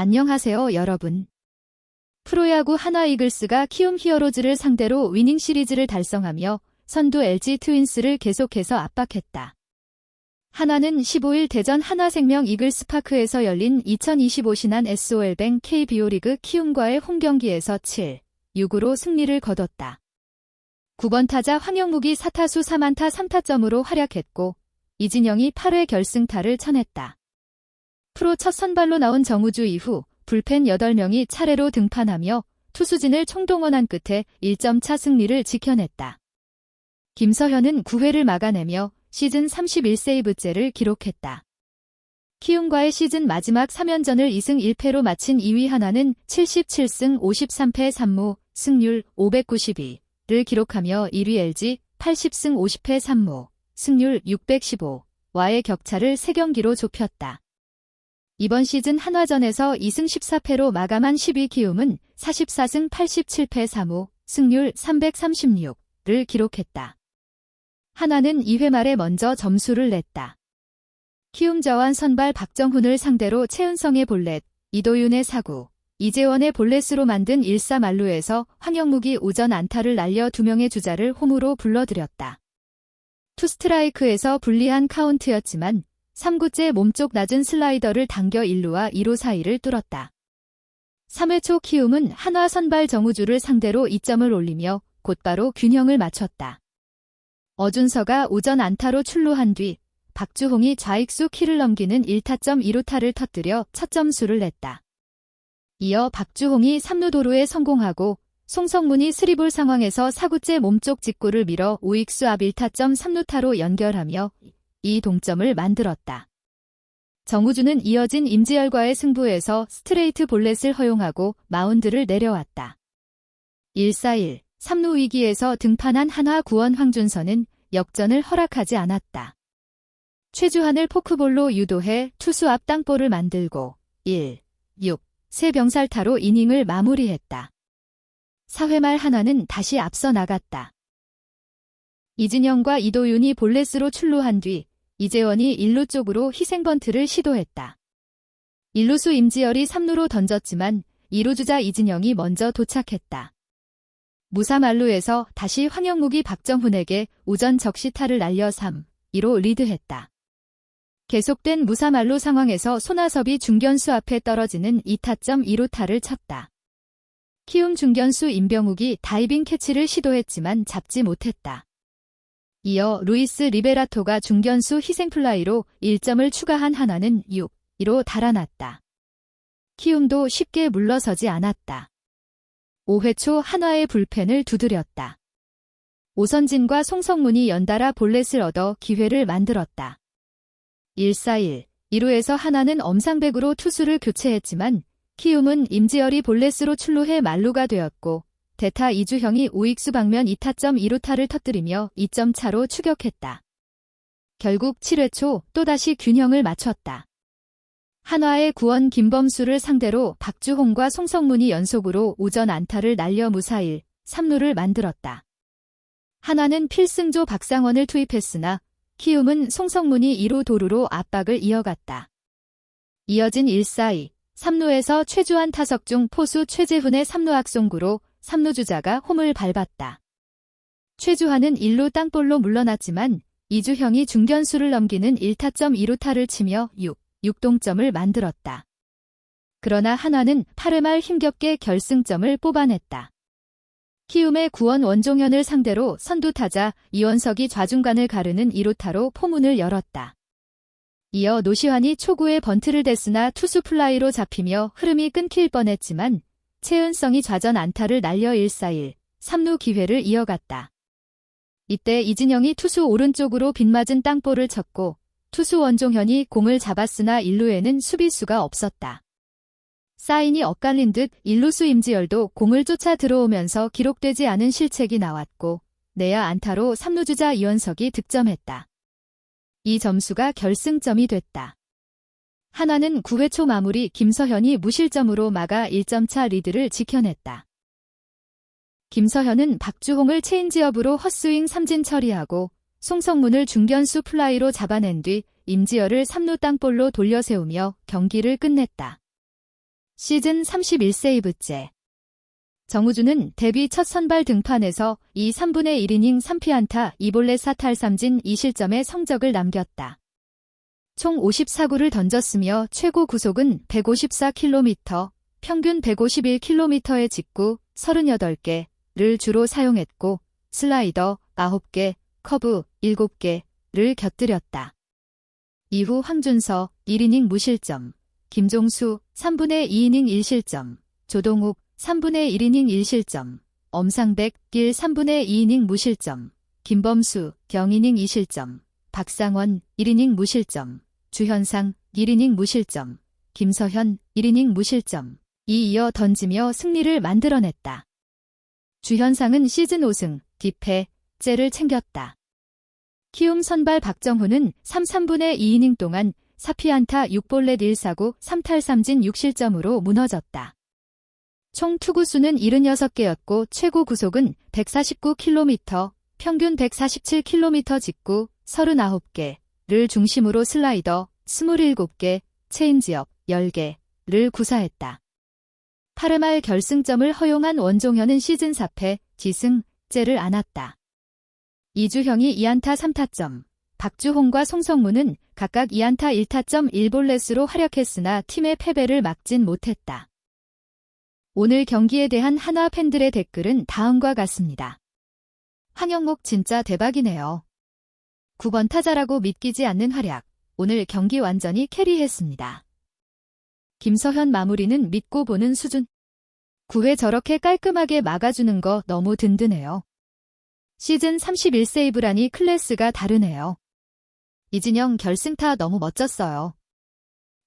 안녕하세요, 여러분. 프로야구 하나 이글스가 키움 히어로즈를 상대로 위닝 시리즈를 달성하며 선두 LG 트윈스를 계속해서 압박했다. 하나는 15일 대전 하나생명 이글스파크에서 열린 2025 신한 SOL뱅 KBO 리그 키움과의 홈경기에서 7, 6으로 승리를 거뒀다. 9번 타자 황영묵이 4타수 3안타 3타점으로 활약했고 이진영이 8회 결승타를 쳐냈다. 프로 첫 선발로 나온 정우주 이후 불펜 8명이 차례로 등판하며 투수진을 총동원한 끝에 1점 차 승리를 지켜냈다. 김서현은 9회를 막아내며 시즌 31세이브째를 기록했다. 키움과의 시즌 마지막 3연전을 2승 1패로 마친 2위 하나는 77승 53패 3무, 승률 592를 기록하며 1위 LG 80승 50패 3무, 승률 615와의 격차를 3경기로 좁혔다. 이번 시즌 한화전에서 2승 14패로 마감한 10위 키움은 44승 87패 3무, 승률 336를 기록했다. 하나는 2회 말에 먼저 점수를 냈다. 키움 저완 선발 박정훈을 상대로 최은성의 볼넷, 이도윤의 사구, 이재원의 볼넷으로 만든 1사 만루에서 황영묵이 오전 안타를 날려 두 명의 주자를 홈으로 불러들였다. 투스트라이크에서 불리한 카운트였지만 3구째 몸쪽 낮은 슬라이더를 당겨 1루와 2루 사이를 뚫었다. 3회 초 키움은 한화 선발 정우주를 상대로 2점을 올리며 곧바로 균형을 맞췄다. 어준서가 오전 안타로 출루한 뒤 박주홍이 좌익수 키를 넘기는 1타점 2루타를 터뜨려 첫 점수를 냈다. 이어 박주홍이 3루 도루에 성공하고 송성문이 스리볼 상황에서 사구째 몸쪽 직구를 밀어 우익수 앞 1타점 3루타로 연결하며 이 동점을 만들었다. 정우주는 이어진 임지열과의 승부에서 스트레이트 볼넷을 허용하고 마운드를 내려왔다. 1-4-1 3루 위기에서 등판한 한화 구원 황준서는 역전을 허락하지 않았다. 최주환을 포크볼로 유도해 투수 앞 땅볼을 만들고 1, 6, 세 병살타로 이닝을 마무리했다. 4회 말 하나는 다시 앞서 나갔다. 이진영과 이도윤이 볼넷으로 출루한 뒤 이재원이 1루 쪽으로 희생번트를 시도했다. 1루수 임지열이 3루로 던졌지만 2루 주자 이진영이 먼저 도착했다. 무사 말루에서 다시 황영묵이 박정훈에게 우전 적시타를 날려 3, 2로 리드했다. 계속된 무사 말루 상황에서 손아섭이 중견수 앞에 떨어지는 2타점 2루타를 쳤다. 키움 중견수 임병욱이 다이빙 캐치를 시도했지만 잡지 못했다. 이어 루이스 리베라토가 중견수 희생플라이로 1점을 추가한 하나는 6, 2로 달아났다. 키움도 쉽게 물러서지 않았다. 5회 초 한화의 불펜을 두드렸다. 오선진과 송성문이 연달아 볼넷을 얻어 기회를 만들었다. 1-4-1, 1루에서 하나는 엄상백으로 투수를 교체했지만 키움은 임지열이 볼넷으로 출루해 만루가 되었고 대타 이주형이 우익수 방면 2타점 2루타를 터뜨리며 2점 차로 추격했다. 결국 7회 초 또다시 균형을 맞췄다. 한화의 구원 김범수를 상대로 박주홍과 송성문이 연속으로 우전 안타를 날려 무사일 3루를 만들었다. 한화는 필승조 박상원을 투입했으나 키움은 송성문이 2루 도루로 압박을 이어갔다. 이어진 1-4-2, 3루에서 최주환 타석 중 포수 최재훈의 3루 악송구로 3루 주자가 홈을 밟았다. 최주환은 1루 땅볼로 물러났지만 이주형이 중견수를 넘기는 1타점 2루타를 치며 6, 6동점을 만들었다. 그러나 한화는 8회 말 힘겹게 결승점을 뽑아냈다. 키움의 구원 원종현을 상대로 선두타자 이원석이 좌중간을 가르는 2루타로 포문을 열었다. 이어 노시환이 초구에 번트를 댔으나 투수 플라이로 잡히며 흐름이 끊길 뻔했지만 최은성이 좌전 안타를 날려 1-4-1, 3루 기회를 이어갔다. 이때 이진영이 투수 오른쪽으로 빗맞은 땅볼을 쳤고 투수 원종현이 공을 잡았으나 1루에는 수비수가 없었다. 사인이 엇갈린 듯 1루수 임지열도 공을 쫓아 들어오면서 기록되지 않은 실책이 나왔고 내야 안타로 3루주자 이원석이 득점했다. 이 점수가 결승점이 됐다. 하나는 9회 초 마무리 김서현이 무실점으로 막아 1점차 리드를 지켜냈다. 김서현은 박주홍을 체인지업으로 헛스윙 삼진 처리하고 송성문을 중견수 플라이로 잡아낸 뒤 임지열을 3루 땅볼로 돌려 세우며 경기를 끝냈다. 시즌 31세이브째. 정우주는 데뷔 첫 선발 등판에서 2 3분의 1이닝 3피안타 2볼넷 4탈3진 2실점의 성적을 남겼다. 총 54구를 던졌으며 최고 구속은 154km, 평균 151km의 직구 38개를 주로 사용했고 슬라이더 9개, 커브 7개를 곁들였다. 이후 황준서 1이닝 무실점, 김종수 3분의 2이닝 1실점, 조동욱 3분의 1이닝 1실점, 엄상백 1 3분의 2이닝 무실점, 김범수 0이닝 2실점, 박상원 1이닝 무실점, 주현상 1이닝 무실점, 김서현 1이닝 무실점, 이 이어 던지며 승리를 만들어냈다. 주현상은 시즌 5승, 뒷패째를 챙겼다. 키움 선발 박정훈은 3 3분의 2이닝 동안 4피안타 6볼넷 1사구 3탈3진 6실점으로 무너졌다. 총 투구수는 76개였고 최고 구속은 149km, 평균 147km 직구 39개 를 중심으로 슬라이더 27개, 체인지업 10개를 구사했다. 파르말 결승점을 허용한 원종현은 시즌 4패, 지승째를 안았다. 이주형이 2안타 3타점, 박주홍과 송성문은 각각 2안타 1타점 1볼넷으로 활약했으나 팀의 패배를 막진 못했다. 오늘 경기에 대한 한화 팬들의 댓글은 다음과 같습니다. 황영목 진짜 대박이네요. 9번 타자라고 믿기지 않는 활약. 오늘 경기 완전히 캐리했습니다. 김서현 마무리는 믿고 보는 수준. 9회 저렇게 깔끔하게 막아주는 거 너무 든든해요. 시즌 31세이브라니 클래스가 다르네요. 이진영 결승타 너무 멋졌어요.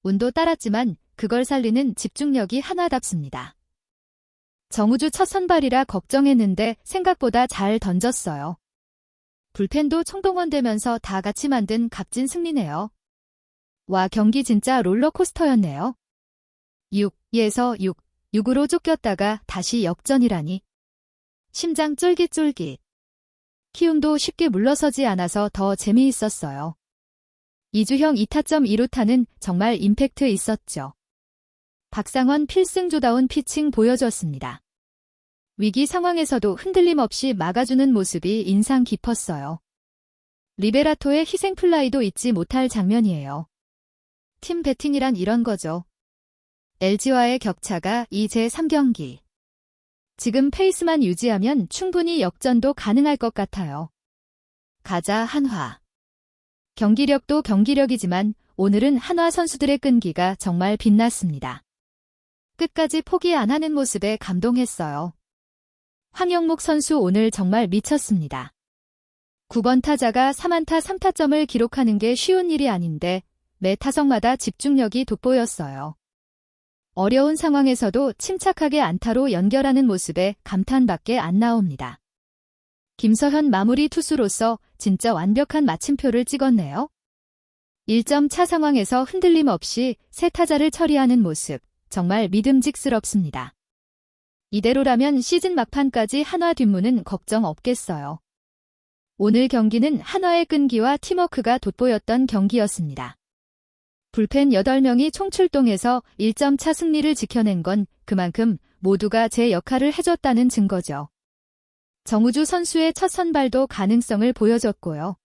운도 따랐지만 그걸 살리는 집중력이 하나답습니다. 정우주 첫 선발이라 걱정했는데 생각보다 잘 던졌어요. 불펜도 총동원되면서 다 같이 만든 값진 승리네요. 와 경기 진짜 롤러코스터였네요. 6 에서 6, 6으로 쫓겼다가 다시 역전이라니. 심장 쫄깃쫄깃. 키움도 쉽게 물러서지 않아서 더 재미있었어요. 이주형 2타점 2루타는 정말 임팩트 있었죠. 박상원 필승조다운 피칭 보여줬습니다. 위기 상황에서도 흔들림 없이 막아주는 모습이 인상 깊었어요. 리베라토의 희생 플라이도 잊지 못할 장면이에요. 팀 배팅이란 이런 거죠. LG와의 격차가 이제 3경기. 지금 페이스만 유지하면 충분히 역전도 가능할 것 같아요. 가자 한화. 경기력도 경기력이지만 오늘은 한화 선수들의 끈기가 정말 빛났습니다. 끝까지 포기 안 하는 모습에 감동했어요. 황영목 선수 오늘 정말 미쳤습니다. 9번 타자가 3안타 3타점을 기록하는 게 쉬운 일이 아닌데 매 타석마다 집중력이 돋보였어요. 어려운 상황에서도 침착하게 안타로 연결하는 모습에 감탄밖에 안 나옵니다. 김서현 마무리 투수로서 진짜 완벽한 마침표를 찍었네요. 1점 차 상황에서 흔들림 없이 세 타자를 처리하는 모습. 정말 믿음직스럽습니다. 이대로라면 시즌 막판까지 한화 뒷문은 걱정 없겠어요. 오늘 경기는 한화의 끈기와 팀워크가 돋보였던 경기였습니다. 불펜 8명이 총출동해서 1점 차 승리를 지켜낸 건 그만큼 모두가 제 역할을 해줬다는 증거죠. 정우주 선수의 첫 선발도 가능성을 보여줬고요.